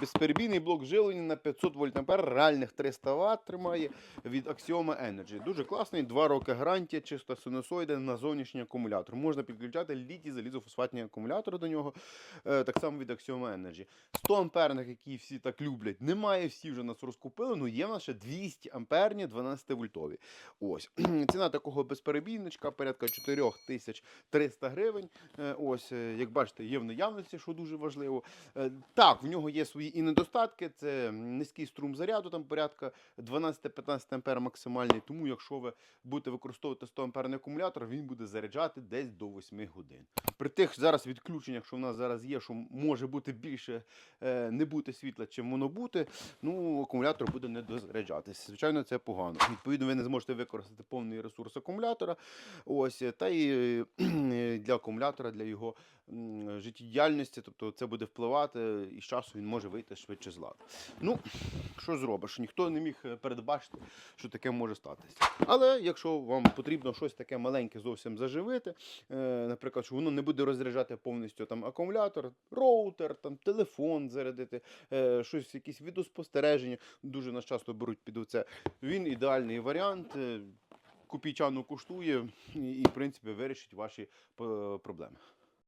Безперебійний блок живлення на 500 вольт ампер, реальних 300 Вт тримає від Axioma Energy. Дуже класний, 2 роки гарантія, чисто синусоїда на зовнішній акумулятор. Можна підключати літій залізофосфатні акумулятори до нього, е, так само від Axioma Energy. 100 амперних, які всі так люблять, немає, всі вже нас розкупили, ну є в нас ще 200 амперні 12 вольтові. Ось. Ціна такого безперебійничка порядка 4300 гривень. Е, Ось, е, як бачите, є в наявності, що дуже важливо. Так, в нього є свої і недостатки. Це низький струм заряду, там порядка 12-15 ампер максимальний. Тому, якщо ви будете використовувати 100 амперний акумулятор, він буде заряджати десь до 8 годин. При тих зараз відключеннях, що в нас зараз є, що може бути більше е, не бути світла, чим воно бути, ну акумулятор буде не дозаряджатися. Звичайно, це погано. Відповідно, ви не зможете використати повний ресурс акумулятора. Ось та і е, для акумулятора, для його життєдіяльності, тобто це буде впливати, і з часу він може вийти швидше з ладу. Ну, що зробиш? Ніхто не міг е, передбачити, що таке може статися. Але якщо вам потрібно щось таке маленьке зовсім заживити, е, наприклад, що воно не буде розряджати повністю там акумулятор, роутер, там телефон зарядити, е, щось, якісь відеоспостереження, дуже нас часто беруть під оце. Він ідеальний варіант. Копійчану коштує і, в принципі, вирішить ваші проблеми.